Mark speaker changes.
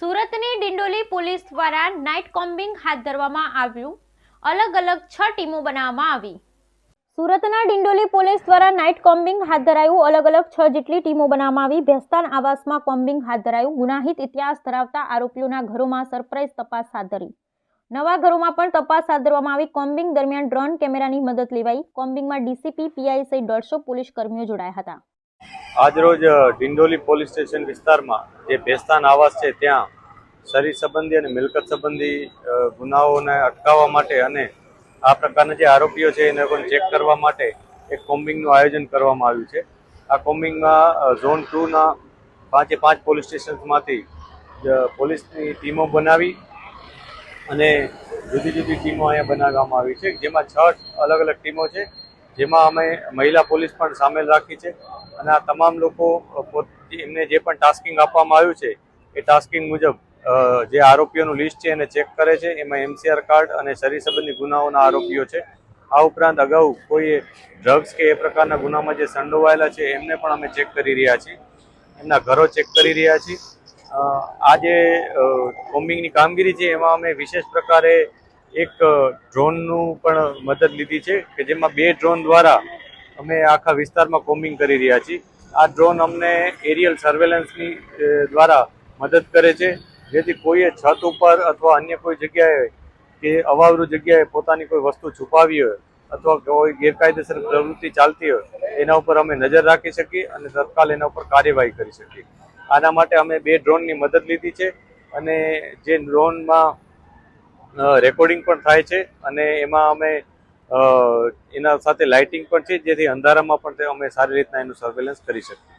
Speaker 1: સુરતની ડિંડોલી પોલીસ દ્વારા night combing હાથ ધરવામાં આવ્યું. અલગ અલગ છ ટીમો બનાવવામાં આવી. સુરતના ડિંડોલી પોલીસ દ્વારા નાઇટ કોમ્બિંગ હાથ ધરાયું અલગ અલગ છ જેટલી ટીમો બનાવવામાં આવી. ભેસ્તાન આવાસમાં કોમ્બિંગ હાથ ધરાયું. ગુનાહિત ઇતિહાસ ધરાવતા આરોપીઓના ઘરોમાં સરપ્રાઇઝ તપાસ હાથ ધરી. નવા ઘરોમાં પણ તપાસ હાથ ધરવામાં આવી. કોમ્બિંગ દરમિયાન ડ્રોન કેમેરાની મદદ લેવાઈ. કોમ્બિંગમાં ડીસીપી પીઆઈસી દોઢસો પોલીસ કર્મીઓ જોડાયા હતા.
Speaker 2: આજરોજ ડિંડોલી પોલીસ સ્ટેશન વિસ્તારમાં જે ભેસ્તાન આવાસ છે, ત્યાં શરીર સંબંધી અને મિલકત સંબંધી ગુનાઓને અટકાવવા માટે અને આ પ્રકારના જે આરોપીઓ છે, એને પણ ચેક કરવા માટે એક કોમ્બિંગનું આયોજન કરવામાં આવ્યું છે. આ કોમ્બિંગમાં ઝોન ટુના પાંચે પાંચ પોલીસ સ્ટેશન્સમાંથી પોલીસની ટીમો બનાવી અને જુદી જુદી ટીમો અહીંયા બનાવવામાં આવી છે, જેમાં છ અલગ અલગ ટીમો છે. જેમાં અમે મહિલા પોલીસ પણ સામેલ રાખી છે અને આ તમામ લોકો એમને જે પણ ટાસ્કિંગ આપવામાં આવ્યું છે, એ ટાસ્કિંગ મુજબ જે આરોપીઓનું લિસ્ટ છે એને ચેક કરે છે. એમાં એમસીઆર કાર્ડ અને શરીર સંબંધી ગુનાઓના આરોપીઓ છે. આ ઉપરાંત અગાઉ કોઈ ડ્રગ્સ કે એ પ્રકારના ગુનામાં જે સંડોવાયેલા છે, એમને પણ અમે ચેક કરી રહ્યા છીએ. એમના ઘરો ચેક કરી રહ્યા છીએ. આ જે કોમ્બિંગની કામગીરી છે, એમાં અમે વિશેષ પ્રકારે એક ડ્રોનનું પણ મદદ લીધી છે કે જેમાં બે ડ્રોન દ્વારા અમે આખા વિસ્તારમાં કોમ્બિંગ કરી રહ્યા છીએ. આ ડ્રોન અમને એરિયલ સર્વેલન્સની દ્વારા મદદ કરે છે. જેથી કોઈએ છત ઉપર અથવા અન્ય કોઈ જગ્યાએ કે અવાવરું જગ્યાએ પોતાની કોઈ વસ્તુ છુપાવી હોય અથવા કોઈ ગેરકાયદેસર પ્રવૃત્તિ ચાલતી હોય, એના ઉપર અમે નજર રાખી શકીએ અને તત્કાલ એના ઉપર કાર્યવાહી કરી શકીએ. આના માટે અમે બે ડ્રોનની મદદ લીધી છે અને જે ડ્રોનમાં રેકોર્ડિંગ પણ થાય છે અને એમાં અમે એના સાથે લાઇટિંગ પણ છે જેથી અંધારામાં પણ અમે સારી રીતના એનું સર્વેલન્સ કરી શકીએ.